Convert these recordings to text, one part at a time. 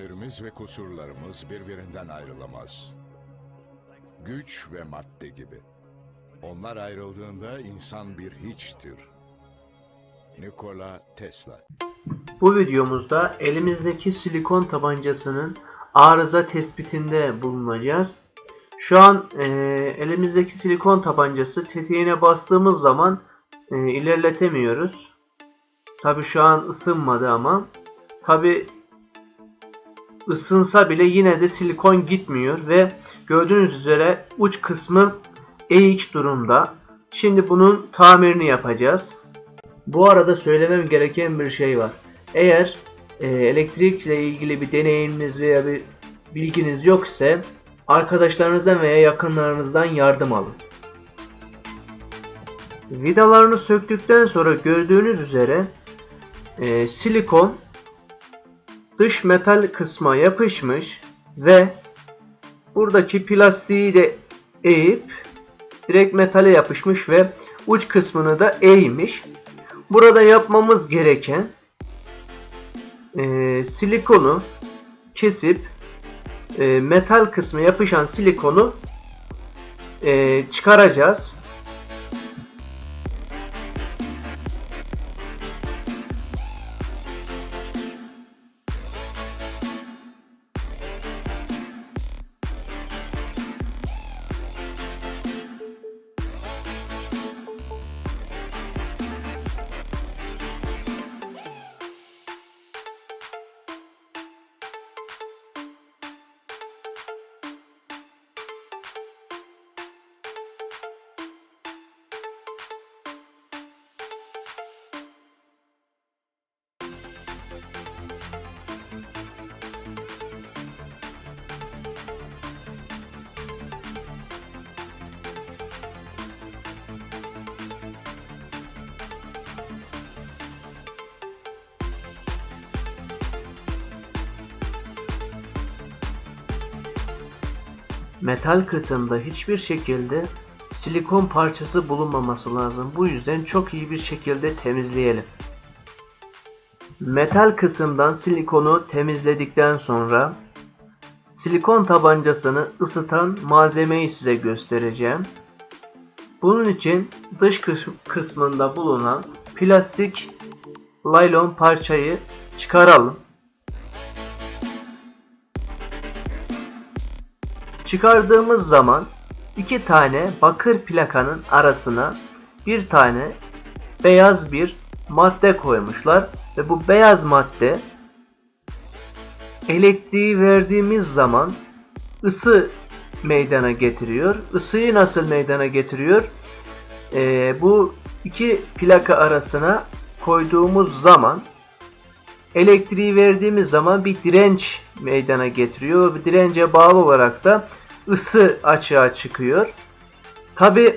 Eksilerimiz ve kusurlarımız birbirinden ayrılamaz. Güç ve madde gibi. Onlar ayrıldığında insan bir hiçtir. Nikola Tesla Bu videomuzda elimizdeki silikon tabancasının arıza tespitinde bulunacağız. Şu an e, elimizdeki silikon tabancası tetiğine bastığımız zaman e, ilerletemiyoruz. Tabi şu an ısınmadı ama. Tabi ısınsa bile yine de silikon gitmiyor ve gördüğünüz üzere uç kısmı eğik durumda. Şimdi bunun tamirini yapacağız. Bu arada söylemem gereken bir şey var. Eğer e, elektrikle ilgili bir deneyiminiz veya bir bilginiz yok ise arkadaşlarınızdan veya yakınlarınızdan yardım alın. Vidalarını söktükten sonra gördüğünüz üzere e, silikon dış metal kısma yapışmış ve buradaki plastiği de eğip direkt metale yapışmış ve uç kısmını da eğmiş. Burada yapmamız gereken e, silikonu kesip e, metal kısmı yapışan silikonu e, çıkaracağız. Metal kısımda hiçbir şekilde silikon parçası bulunmaması lazım. Bu yüzden çok iyi bir şekilde temizleyelim. Metal kısımdan silikonu temizledikten sonra silikon tabancasını ısıtan malzemeyi size göstereceğim. Bunun için dış kıs- kısmında bulunan plastik laylon parçayı çıkaralım. Çıkardığımız zaman iki tane bakır plakanın arasına bir tane beyaz bir madde koymuşlar ve bu beyaz madde elektriği verdiğimiz zaman ısı meydana getiriyor. Isıyı nasıl meydana getiriyor? Ee, bu iki plaka arasına koyduğumuz zaman elektriği verdiğimiz zaman bir direnç meydana getiriyor. Bu dirence bağlı olarak da ısı açığa çıkıyor. Tabi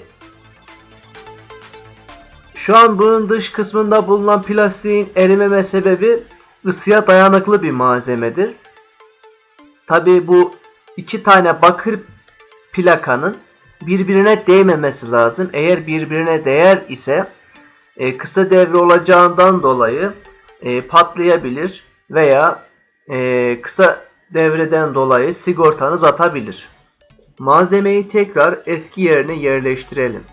şu an bunun dış kısmında bulunan plastiğin erimeme sebebi ısıya dayanıklı bir malzemedir. Tabi bu iki tane bakır plakanın birbirine değmemesi lazım. Eğer birbirine değer ise e, kısa devre olacağından dolayı e, patlayabilir veya e, kısa devreden dolayı sigortanız atabilir. Malzemeyi tekrar eski yerine yerleştirelim.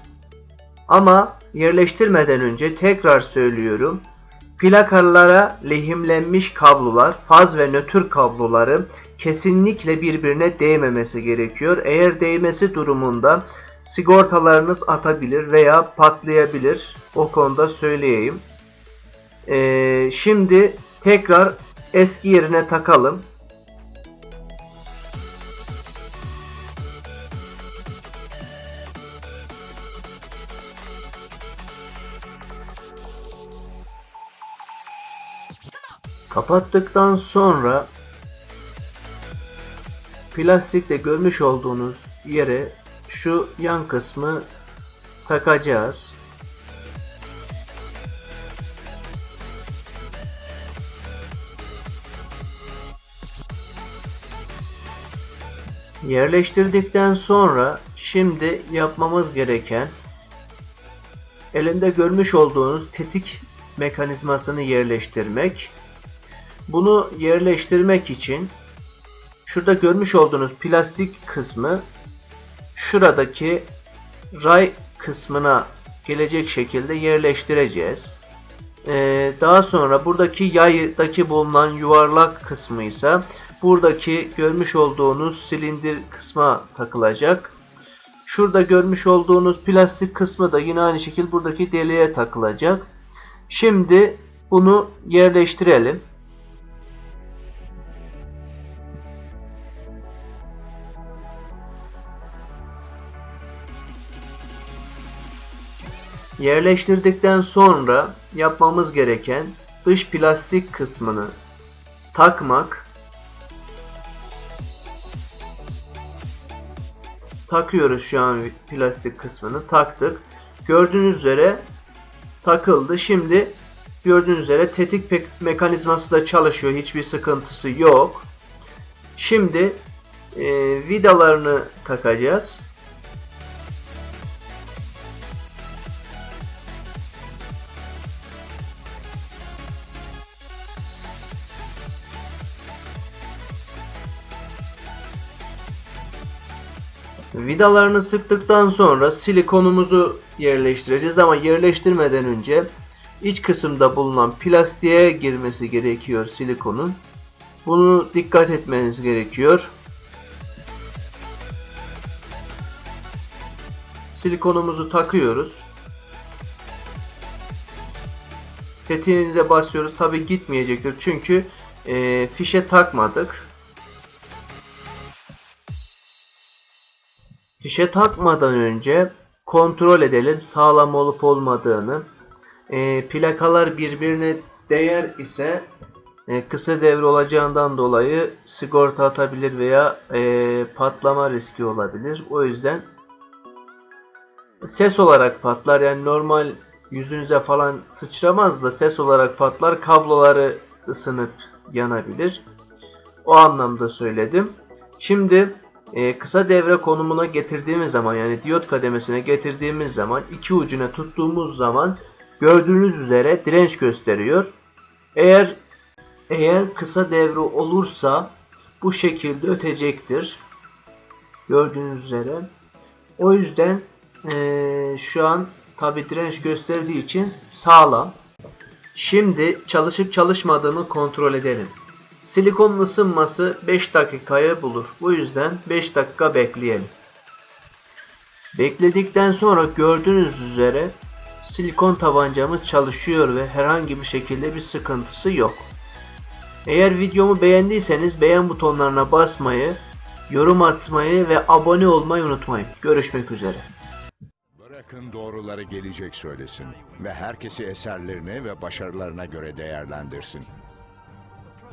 Ama yerleştirmeden önce tekrar söylüyorum. Plakalara lehimlenmiş kablolar, faz ve nötr kabloları kesinlikle birbirine değmemesi gerekiyor. Eğer değmesi durumunda sigortalarınız atabilir veya patlayabilir. O konuda söyleyeyim. Ee, şimdi tekrar eski yerine takalım. Kapattıktan sonra plastikle görmüş olduğunuz yere şu yan kısmı takacağız. Yerleştirdikten sonra şimdi yapmamız gereken elinde görmüş olduğunuz tetik mekanizmasını yerleştirmek. Bunu yerleştirmek için şurada görmüş olduğunuz plastik kısmı şuradaki ray kısmına gelecek şekilde yerleştireceğiz. Ee, daha sonra buradaki yaydaki bulunan yuvarlak kısmı ise buradaki görmüş olduğunuz silindir kısma takılacak. Şurada görmüş olduğunuz plastik kısmı da yine aynı şekilde buradaki deliğe takılacak. Şimdi bunu yerleştirelim. Yerleştirdikten sonra yapmamız gereken dış plastik kısmını takmak. Takıyoruz şu an plastik kısmını taktık. Gördüğünüz üzere takıldı. Şimdi gördüğünüz üzere tetik mekanizması da çalışıyor. Hiçbir sıkıntısı yok. Şimdi e, vidalarını takacağız. Vidalarını sıktıktan sonra silikonumuzu yerleştireceğiz ama yerleştirmeden önce iç kısımda bulunan plastiğe girmesi gerekiyor silikonun. Bunu dikkat etmeniz gerekiyor. Silikonumuzu takıyoruz. Tetiğinize basıyoruz. Tabi gitmeyecektir çünkü e, fişe takmadık. Fişe takmadan önce kontrol edelim sağlam olup olmadığını. E, plakalar birbirine değer ise e, kısa devre olacağından dolayı sigorta atabilir veya e, patlama riski olabilir. O yüzden ses olarak patlar yani normal yüzünüze falan sıçramaz da ses olarak patlar kabloları ısınıp yanabilir. O anlamda söyledim. Şimdi e, kısa devre konumuna getirdiğimiz zaman yani diyot kademesine getirdiğimiz zaman iki ucuna tuttuğumuz zaman gördüğünüz üzere direnç gösteriyor. Eğer eğer kısa devre olursa bu şekilde ötecektir. Gördüğünüz üzere. O yüzden e, şu an tabi direnç gösterdiği için sağlam. Şimdi çalışıp çalışmadığını kontrol edelim. Silikonun ısınması 5 dakikayı bulur. Bu yüzden 5 dakika bekleyelim. Bekledikten sonra gördüğünüz üzere silikon tabancamız çalışıyor ve herhangi bir şekilde bir sıkıntısı yok. Eğer videomu beğendiyseniz beğen butonlarına basmayı, yorum atmayı ve abone olmayı unutmayın. Görüşmek üzere. Bırakın doğruları gelecek söylesin ve herkesi eserlerine ve başarılarına göre değerlendirsin.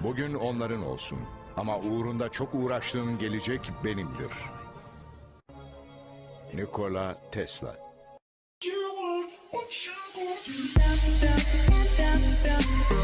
Bugün onların olsun ama uğrunda çok uğraştığım gelecek benimdir. Nikola Tesla gonna do?